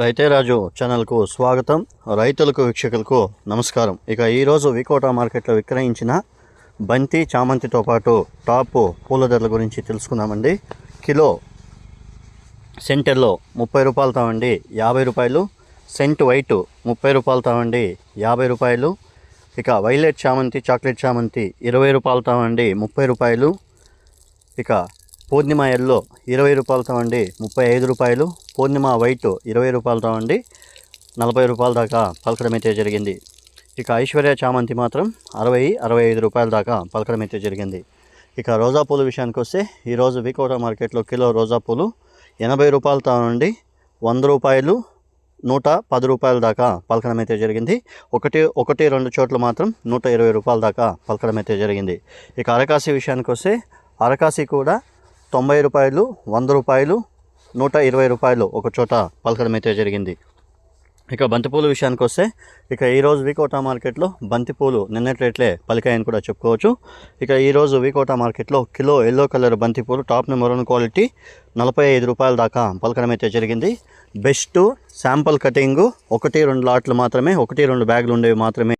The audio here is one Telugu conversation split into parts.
రైతే రాజు ఛానల్కు స్వాగతం. రైతులకు వీక్షకులకు నమస్కారం. ఇక ఈరోజు వికోటా మార్కెట్లో విక్రయించిన బంతి చామంతితో పాటు టాప్ పూల ధరల గురించి తెలుసుకుందామండి. కిలో సెంటర్లో ముప్పై రూపాయలు తావండి యాభై రూపాయలు. సెంట్ వైట్ ముప్పై రూపాయలు తావండి యాభై రూపాయలు. ఇక వైలెట్ చామంతి చాక్లెట్ చామంతి ఇరవై రూపాయలు తావండి ముప్పై రూపాయలు. ఇక పూర్ణిమ ఎల్లో ఇరవై రూపాయలతో అండి ముప్పై ఐదు రూపాయలు. పూర్ణిమ వైట్ ఇరవై రూపాయలతో అండి నలభై రూపాయల దాకా పలకడం అయితే జరిగింది. ఇక ఐశ్వర్య చామంతి మాత్రం అరవై అరవై ఐదు రూపాయల దాకా పలకడం అయితే జరిగింది. ఇక రోజా పూల విషయానికి వస్తే ఈరోజు వికోట మార్కెట్లో కిలో రోజా పూలు ఎనభై రూపాయలతో నుండి వంద రూపాయలు నూట పది రూపాయల దాకా పలకడం అయితే జరిగింది. ఒకటి ఒకటి రెండు చోట్ల మాత్రం నూట ఇరవై రూపాయల దాకా పలకడం అయితే జరిగింది. ఇక అరకాసి విషయానికి వస్తే అరకాసి కూడా తొంభై రూపాయలు వంద రూపాయలు నూట ఇరవై రూపాయలు ఒక చోట పలకడం అయితే జరిగింది. ఇక బంతిపూల విషయానికి వస్తే ఇక ఈరోజు వికోటా మార్కెట్లో బంతిపూలు నిన్నటి రేట్లే పలికాయని కూడా చెప్పుకోవచ్చు. ఇక ఈరోజు వికోటా మార్కెట్లో కిలో ఎల్లో కలర్ బంతిపూలు టాప్ నెంబర్ వన్ క్వాలిటీ నలభై ఐదు రూపాయల దాకా పలకడం అయితే జరిగింది. బెస్ట్ శాంపుల్ కటింగు ఒకటి రెండు లాట్లు మాత్రమే ఒకటి రెండు బ్యాగులు ఉండేవి మాత్రమే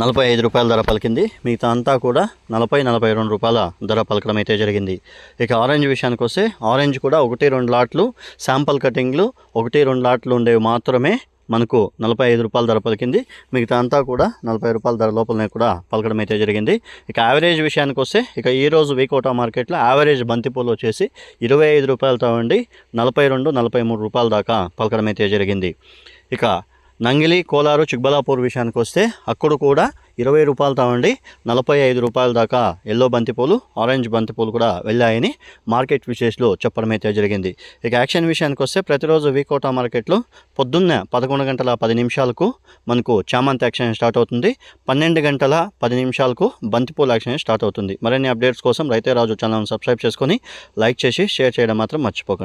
నలభై ఐదు రూపాయల ధర పలికింది. మిగతా అంతా కూడా నలభై నలభై రెండు రూపాయల ధర పలకడం అయితే జరిగింది. ఇక ఆరెంజ్ విషయానికి వస్తే ఆరెంజ్ కూడా ఒకటి రెండు లాట్లు శాంపుల్ కటింగ్లు ఒకటి రెండు లాట్లు ఉండేవి మాత్రమే మనకు నలభై ఐదు రూపాయల ధర పలికింది. మిగతా అంతా కూడా నలభై రూపాయల ధర లోపలనే కూడా పలకడం అయితే జరిగింది. ఇక యావరేజ్ విషయానికి వస్తే ఇక ఈరోజు వీకోటా మార్కెట్లో యావరేజ్ బంతిపూలు వచ్చేసి ఇరవై ఐదు రూపాయలతో ఉండి నలభై రెండు నలభై మూడు రూపాయల దాకా పలకడం అయితే జరిగింది. ఇక నంగిలి కోలారు చిక్బలాపూర్ విషయానికి వస్తే అక్కడ కూడా ఇరవై రూపాయలతో ఉండి నలభై ఐదు రూపాయల దాకా ఎల్లో బంతిపూలు ఆరెంజ్ బంతిపూలు కూడా వెళ్ళాయని మార్కెట్ విశేషాలు చెప్పడం అయితే జరిగింది. ఇక యాక్షన్ విషయానికి వస్తే ప్రతిరోజు వీకోటా మార్కెట్లో పొద్దున్న పదకొండు గంటల పది నిమిషాలకు మనకు చామంతి యాక్షన్ స్టార్ట్ అవుతుంది. పన్నెండు గంటల పది నిమిషాలకు బంతిపూల యాక్షన్ స్టార్ట్ అవుతుంది. మరిన్ని అప్డేట్స్ కోసం రైతే రాజు ఛానల్ని సబ్స్క్రైబ్ చేసుకొని లైక్ చేసి షేర్ చేయడం మాత్రం మర్చిపోకండి.